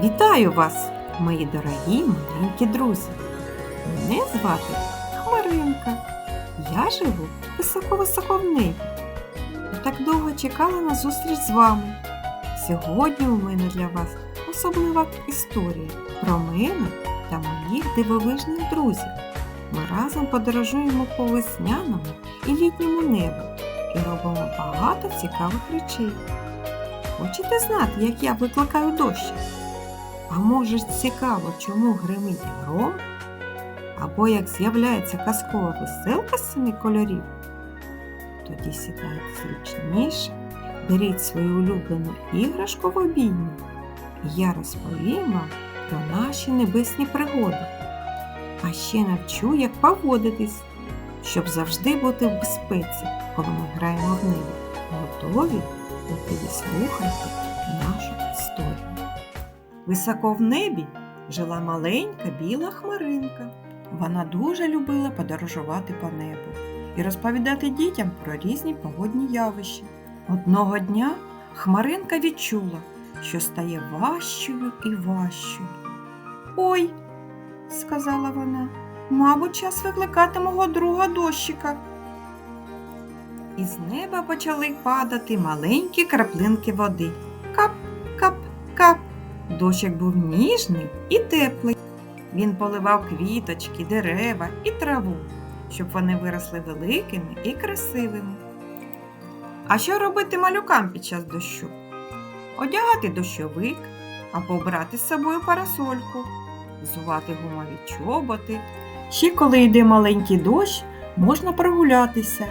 Вітаю вас, мої дорогі маленькі друзі! Мене звати Хмаринка. Я живу високо-високо в. І так довго чекала на зустріч з вами. Сьогодні у мене для вас особлива історія про мене та моїх дивовижних друзів. Ми разом подорожуємо по весняному і літньому небу і робимо багато цікавих речей. Хочете знати, як я викликаю дощ? А може ж цікаво, чому гримить гром? Або як з'являється казкова веселка з семи кольорів? Тоді сідайте зручніше, беріть свою улюблену іграшку в обіймі, і я розповім вам про наші небесні пригоди. А ще навчу, як поводитись, щоб завжди бути в безпеці, коли ми граємо в небі. Готові? Тоді слухайте нашу історію. Високо в небі жила маленька біла хмаринка. Вона дуже любила подорожувати по небу і розповідати дітям про різні погодні явища. Одного дня хмаринка відчула, що стає важчою і важчою. Ой, сказала вона, мабуть, час викликати мого друга дощика. Із неба почали падати маленькі краплинки води. Дощик був ніжний і теплий. Він поливав квіточки, дерева і траву, щоб вони виросли великими і красивими. А що робити малюкам під час дощу? Одягати дощовик або брати з собою парасольку, взувати гумові чоботи. Ще коли йде маленький дощ, можна прогулятися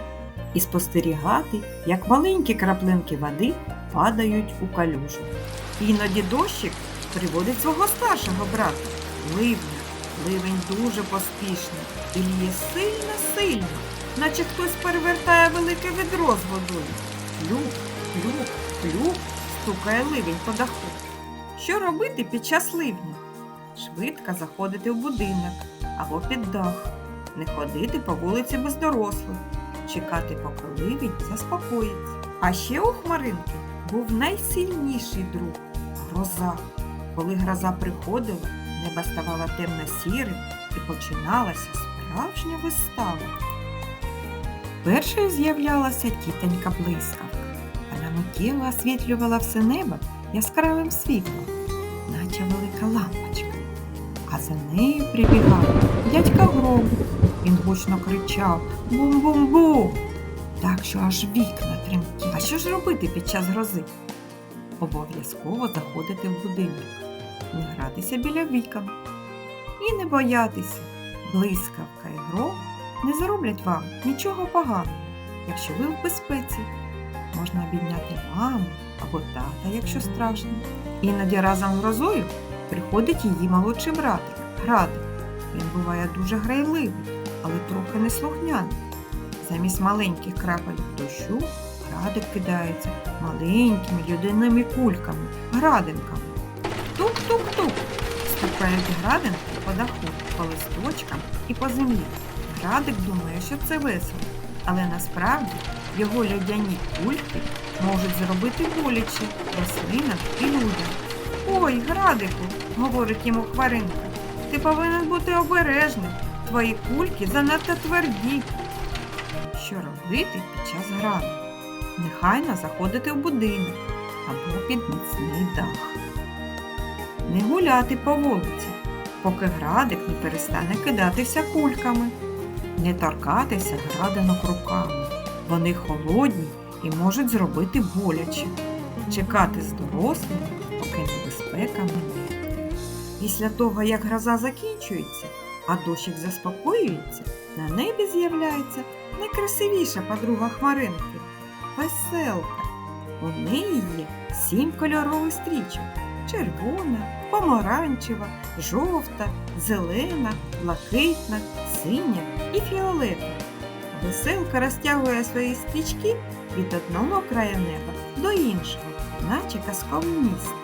і спостерігати, як маленькі краплинки води падають у калюжу. Іноді дощик приводить свого старшого брата, ливня. Ливень дуже поспішний і ліє сильно-сильно, наче хтось перевертає велике відро з водою. Плюх, плюх, плюх, стукає ливень по даху. Що робити під час ливня? Швидко заходити в будинок або під дах, не ходити по вулиці без дорослих, чекати, поки ливень заспокоїться. А ще у хмаринки був найсильніший друг гроза. Коли гроза приходила, небо ставало темно-сірим і починалася справжня вистава. Першою з'являлася тітонька блискавка. Вона миттєво освітлювала все небо яскравим світлом, наче велика лампочка. А за нею прибігав дядька Гром. Він гучно кричав Бум-бум-бум! Так що аж вікна тремтіли. А що ж робити під час грози? Обов'язково заходити в будинок, не гратися біля вікон і не боятися. Блискавка і гром не зроблять вам нічого поганого, якщо ви в безпеці. Можна обійняти маму або тата, якщо страшно. Іноді разом з грозою приходить її молодший братик Градик. Він буває дуже грайливий, але трохи неслухняний. Замість маленьких крапель дощу Градик кидається маленькими людинними кульками, градинками. Тук-тук-тук. Стукають градинки по даху, по листочкам і по землі. Градик думає, що це весело, але насправді його льодяні кульки можуть зробити боляче рослинам і людям. Ой, Градику, говорить йому хваринка, ти повинен бути обережним. Твої кульки занадто тверді. Що робити під час граду? Нехайно заходити в будинок або під міцний дах. Не гуляти по вулиці, поки градик не перестане кидатися кульками, не торкатися градинок руками. Вони холодні і можуть зробити боляче. Чекати з дорослими, поки небезпека мине. Після того, як гроза закінчується, а дощик заспокоюється, на небі з'являється найкрасивіша подруга хмаринки веселка. У неї є сім кольорових стрічок: червона, помаранчева, жовта, зелена, блакитна, синя і фіолетова. Веселка розтягує свої стрічки від одного краю неба до іншого, наче казкове місто.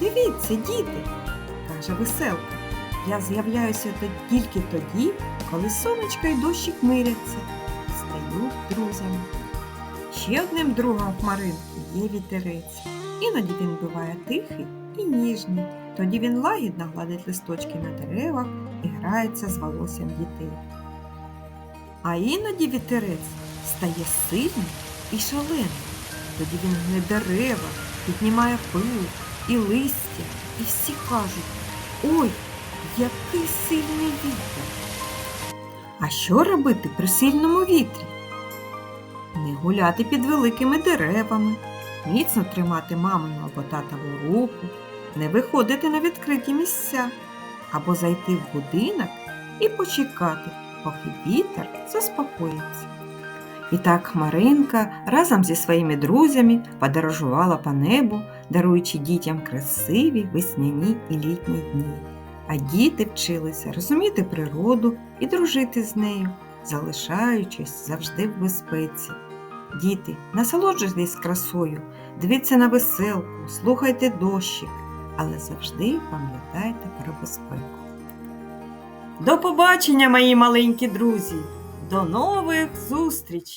Дивіться, діти, каже веселка. Я з'являюся тільки тоді, коли сонечко і дощик миряться і стають друзями. Ще одним другом хмаринки є вітерець. Іноді він буває тихий і ніжний, Тоді він лагідно гладить листочки на деревах і грається з волоссям дітей. А іноді вітерець стає сильним і шаленим. Тоді він гне дерева, піднімає пил і листя, і всі кажуть Ой, який сильний вітер! А що робити при сильному вітрі? Не гуляти під великими деревами, міцно тримати мамину або татову руку, не виходити на відкриті місця або зайти в будинок і почекати, поки вітер заспокоїться. І так Хмаринка разом зі своїми друзями подорожувала по небу, даруючи дітям красиві весняні і літні дні. А діти вчилися розуміти природу і дружити з нею, залишаючись завжди в безпеці. Діти, насолоджуйтесь красою, дивіться на веселку, слухайте дощик, але завжди пам'ятайте про безпеку. До побачення, мої маленькі друзі! До нових зустрічей!